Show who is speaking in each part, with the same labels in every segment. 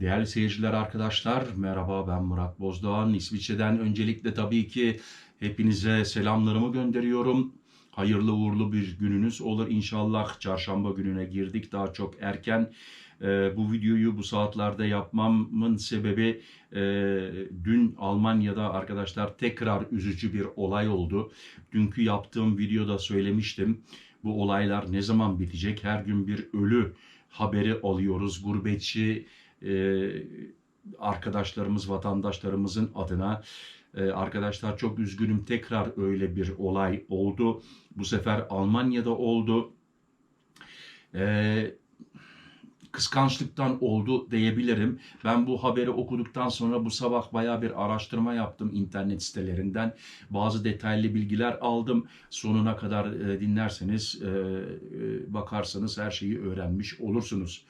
Speaker 1: Değerli seyirciler, arkadaşlar, merhaba ben Murat Bozdoğan. İsviçre'den öncelikle tabii ki hepinize selamlarımı gönderiyorum. Hayırlı uğurlu bir gününüz olur inşallah. Çarşamba gününe girdik daha çok erken. Ee, bu videoyu bu saatlerde yapmamın sebebi e, dün Almanya'da arkadaşlar tekrar üzücü bir olay oldu. Dünkü yaptığım videoda söylemiştim. Bu olaylar ne zaman bitecek? Her gün bir ölü haberi alıyoruz. Gurbetçi e, arkadaşlarımız, vatandaşlarımızın adına. E, arkadaşlar çok üzgünüm tekrar öyle bir olay oldu. Bu sefer Almanya'da oldu. E, kıskançlıktan oldu diyebilirim. Ben bu haberi okuduktan sonra bu sabah baya bir araştırma yaptım internet sitelerinden. Bazı detaylı bilgiler aldım. Sonuna kadar e, dinlerseniz, e, e, bakarsanız her şeyi öğrenmiş olursunuz.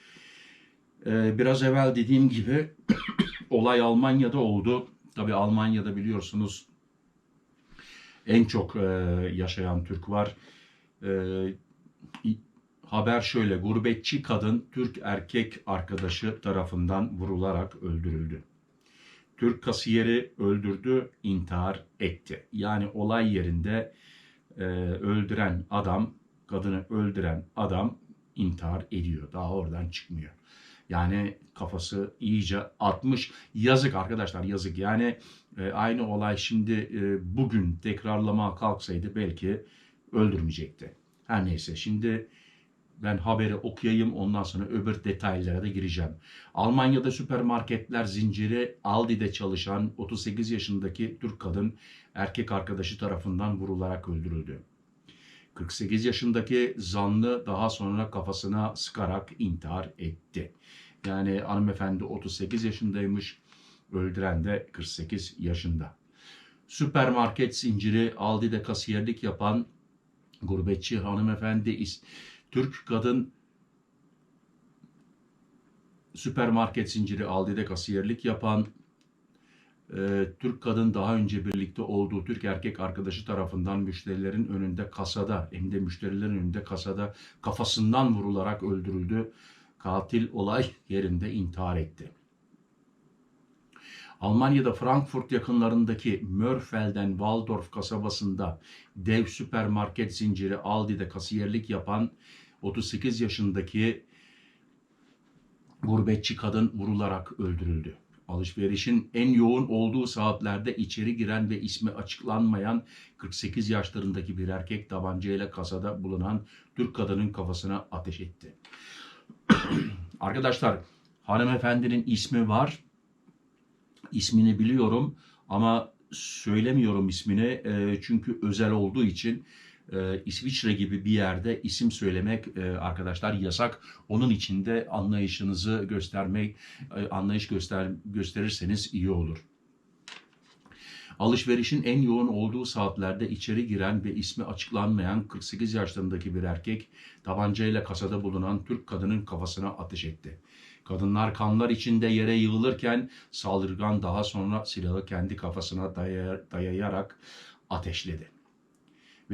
Speaker 1: E, biraz evvel dediğim gibi olay Almanya'da oldu. Tabi Almanya'da biliyorsunuz en çok e, yaşayan Türk var. E, haber şöyle, gurbetçi kadın Türk erkek arkadaşı tarafından vurularak öldürüldü. Türk kasiyeri öldürdü, intihar etti. Yani olay yerinde e, öldüren adam, kadını öldüren adam intihar ediyor. Daha oradan çıkmıyor. Yani kafası iyice atmış. Yazık arkadaşlar yazık. Yani e, aynı olay şimdi e, bugün tekrarlama kalksaydı belki öldürmeyecekti. Her neyse şimdi ben haberi okuyayım ondan sonra öbür detaylara da gireceğim. Almanya'da süpermarketler zinciri Aldi'de çalışan 38 yaşındaki Türk kadın erkek arkadaşı tarafından vurularak öldürüldü. 48 yaşındaki zanlı daha sonra kafasına sıkarak intihar etti. Yani hanımefendi 38 yaşındaymış, öldüren de 48 yaşında. Süpermarket zinciri Aldi'de kasiyerlik yapan gurbetçi hanımefendi Türk kadın süpermarket zinciri Aldi'de kasiyerlik yapan e, Türk kadın daha önce birlikte olduğu Türk erkek arkadaşı tarafından müşterilerin önünde kasada hem de müşterilerin önünde kasada kafasından vurularak öldürüldü. Katil olay yerinde intihar etti. Almanya'da Frankfurt yakınlarındaki Mörfelden Waldorf kasabasında dev süpermarket zinciri Aldi'de kasiyerlik yapan 38 yaşındaki gurbetçi kadın vurularak öldürüldü. Alışverişin en yoğun olduğu saatlerde içeri giren ve ismi açıklanmayan 48 yaşlarındaki bir erkek tabancayla kasada bulunan Türk kadının kafasına ateş etti. Arkadaşlar hanımefendinin ismi var. İsmini biliyorum ama söylemiyorum ismini e, çünkü özel olduğu için e, İsviçre gibi bir yerde isim söylemek e, arkadaşlar yasak. Onun için de anlayışınızı göstermek, e, anlayış göster gösterirseniz iyi olur. Alışverişin en yoğun olduğu saatlerde içeri giren ve ismi açıklanmayan 48 yaşlarındaki bir erkek tabancayla kasada bulunan Türk kadının kafasına ateş etti. Kadınlar kanlar içinde yere yığılırken saldırgan daha sonra silahı kendi kafasına dayayarak ateşledi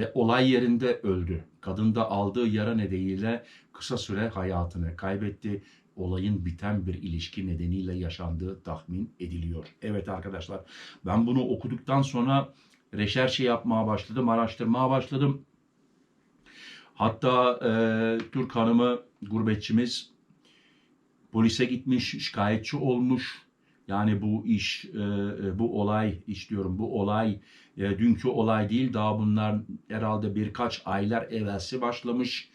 Speaker 1: ve olay yerinde öldü. Kadın da aldığı yara nedeniyle kısa süre hayatını kaybetti. Olayın biten bir ilişki nedeniyle yaşandığı tahmin ediliyor. Evet arkadaşlar ben bunu okuduktan sonra reşerşe yapmaya başladım, araştırmaya başladım. Hatta e, Türk hanımı gurbetçimiz polise gitmiş, şikayetçi olmuş. Yani bu iş, e, e, bu olay, iş diyorum bu olay e, dünkü olay değil. Daha bunlar herhalde birkaç aylar evvelsi başlamış.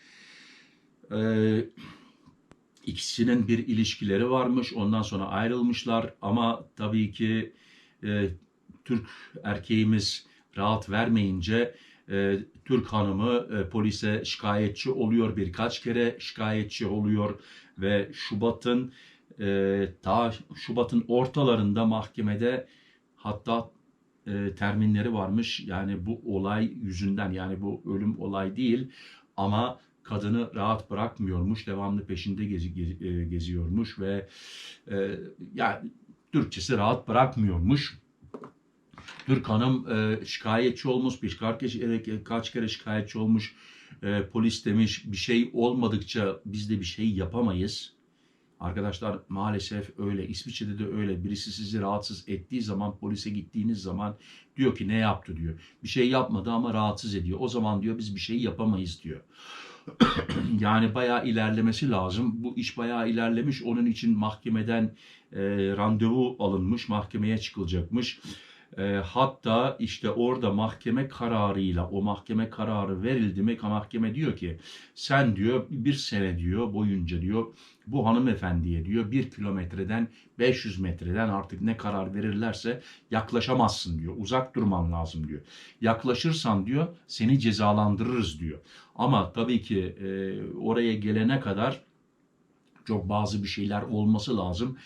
Speaker 1: İkisinin bir ilişkileri varmış. Ondan sonra ayrılmışlar. Ama tabii ki Türk erkeğimiz rahat vermeyince Türk hanımı polise şikayetçi oluyor. Birkaç kere şikayetçi oluyor ve Şubat'ın e, daha Şubat'ın ortalarında mahkemede hatta e, terminleri varmış. Yani bu olay yüzünden yani bu ölüm olay değil ama kadını rahat bırakmıyormuş. Devamlı peşinde gezi, gezi, e, geziyormuş ve e, yani Türkçesi rahat bırakmıyormuş. Türk hanım e, şikayetçi olmuş, birkaç kere, kaç kere şikayetçi olmuş. E, polis demiş bir şey olmadıkça biz de bir şey yapamayız. Arkadaşlar maalesef öyle. İsviçre'de de öyle. Birisi sizi rahatsız ettiği zaman polise gittiğiniz zaman diyor ki ne yaptı diyor. Bir şey yapmadı ama rahatsız ediyor. O zaman diyor biz bir şey yapamayız diyor. yani bayağı ilerlemesi lazım. Bu iş bayağı ilerlemiş. Onun için mahkemeden e, randevu alınmış. Mahkemeye çıkılacakmış. E, hatta işte orada mahkeme kararıyla o mahkeme kararı verildi mi mahkeme diyor ki sen diyor bir sene diyor boyunca diyor bu hanımefendiye diyor bir kilometreden 500 metreden artık ne karar verirlerse yaklaşamazsın diyor. Uzak durman lazım diyor. Yaklaşırsan diyor seni cezalandırırız diyor. Ama tabii ki e, oraya gelene kadar çok bazı bir şeyler olması lazım.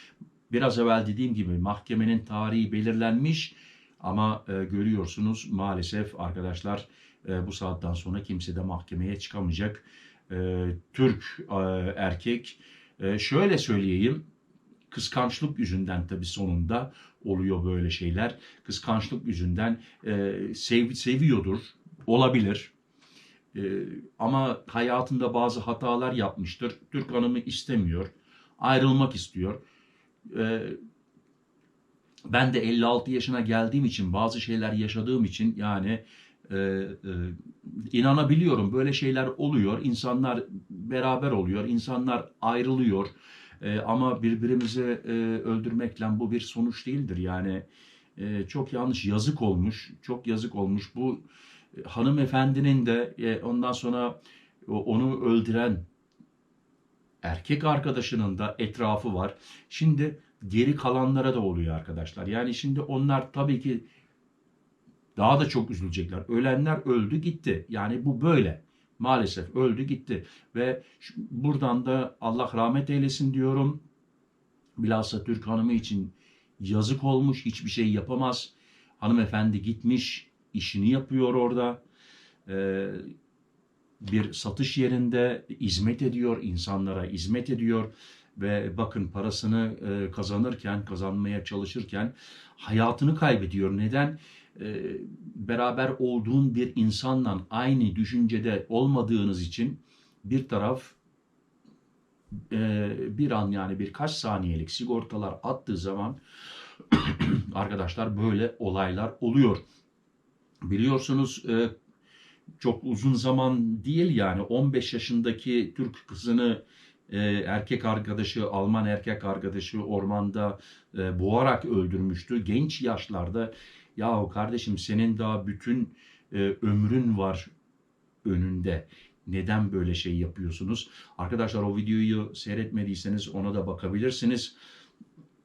Speaker 1: Biraz evvel dediğim gibi mahkemenin tarihi belirlenmiş ama e, görüyorsunuz maalesef arkadaşlar e, bu saatten sonra kimse de mahkemeye çıkamayacak. E, Türk e, erkek e, şöyle söyleyeyim kıskançlık yüzünden tabii sonunda oluyor böyle şeyler. Kıskançlık yüzünden e, sev, seviyordur olabilir. E, ama hayatında bazı hatalar yapmıştır. Türk hanımı istemiyor. Ayrılmak istiyor. E, ben de 56 yaşına geldiğim için bazı şeyler yaşadığım için yani e, e, inanabiliyorum böyle şeyler oluyor. İnsanlar beraber oluyor, insanlar ayrılıyor. E, ama birbirimizi e, öldürmekle bu bir sonuç değildir. Yani e, çok yanlış, yazık olmuş, çok yazık olmuş. Bu e, hanımefendinin de e, ondan sonra o- onu öldüren erkek arkadaşının da etrafı var. Şimdi geri kalanlara da oluyor arkadaşlar. Yani şimdi onlar tabii ki daha da çok üzülecekler. Ölenler öldü gitti. Yani bu böyle. Maalesef öldü gitti. Ve buradan da Allah rahmet eylesin diyorum. Bilhassa Türk hanımı için yazık olmuş. Hiçbir şey yapamaz. Hanımefendi gitmiş. işini yapıyor orada. Ee, bir satış yerinde hizmet ediyor. insanlara hizmet ediyor. Ve bakın parasını e, kazanırken, kazanmaya çalışırken hayatını kaybediyor. Neden? e, beraber olduğun bir insanla aynı düşüncede olmadığınız için bir taraf e, bir an yani birkaç saniyelik sigortalar attığı zaman arkadaşlar böyle olaylar oluyor. Biliyorsunuz çok uzun zaman değil yani 15 yaşındaki Türk kızını e, erkek arkadaşı, Alman erkek arkadaşı ormanda e, boğarak öldürmüştü. Genç yaşlarda yahu kardeşim senin daha bütün e, ömrün var önünde. Neden böyle şey yapıyorsunuz? Arkadaşlar o videoyu seyretmediyseniz ona da bakabilirsiniz.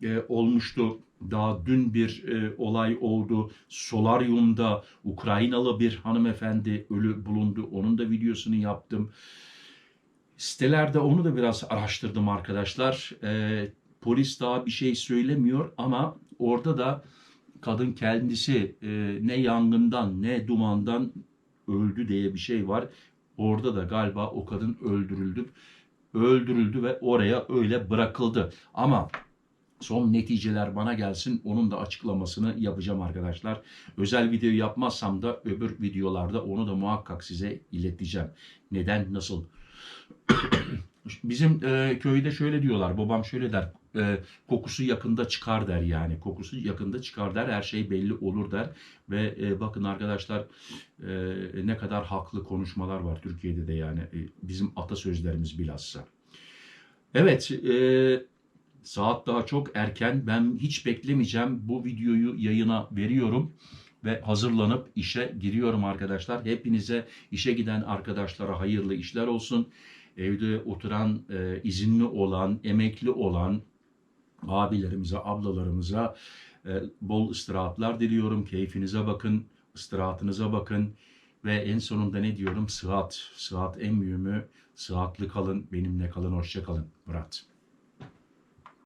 Speaker 1: E, olmuştu. Daha dün bir e, olay oldu. Solaryum'da Ukraynalı bir hanımefendi ölü bulundu. Onun da videosunu yaptım. Sitelerde onu da biraz araştırdım arkadaşlar. E, polis daha bir şey söylemiyor ama orada da kadın kendisi e, ne yangından ne dumandan öldü diye bir şey var. Orada da galiba o kadın öldürüldü. Öldürüldü ve oraya öyle bırakıldı. Ama son neticeler bana gelsin. Onun da açıklamasını yapacağım arkadaşlar. Özel video yapmazsam da öbür videolarda onu da muhakkak size ileteceğim. Neden, nasıl? Bizim e, köyde şöyle diyorlar. Babam şöyle der. e, kokusu yakında çıkar der yani. Kokusu yakında çıkar der. Her şey belli olur der. Ve e, bakın arkadaşlar e, ne kadar haklı konuşmalar var Türkiye'de de yani. E, bizim atasözlerimiz bilhassa. Evet. E, saat daha çok erken. Ben hiç beklemeyeceğim. Bu videoyu yayına veriyorum. Ve hazırlanıp işe giriyorum arkadaşlar. Hepinize işe giden arkadaşlara hayırlı işler olsun evde oturan, e, izinli olan, emekli olan abilerimize, ablalarımıza e, bol istirahatlar diliyorum. Keyfinize bakın, istirahatınıza bakın ve en sonunda ne diyorum? Sıhhat. Sıhhat en mühimi. Sıhhatli kalın, benimle kalın, hoşça kalın. Murat.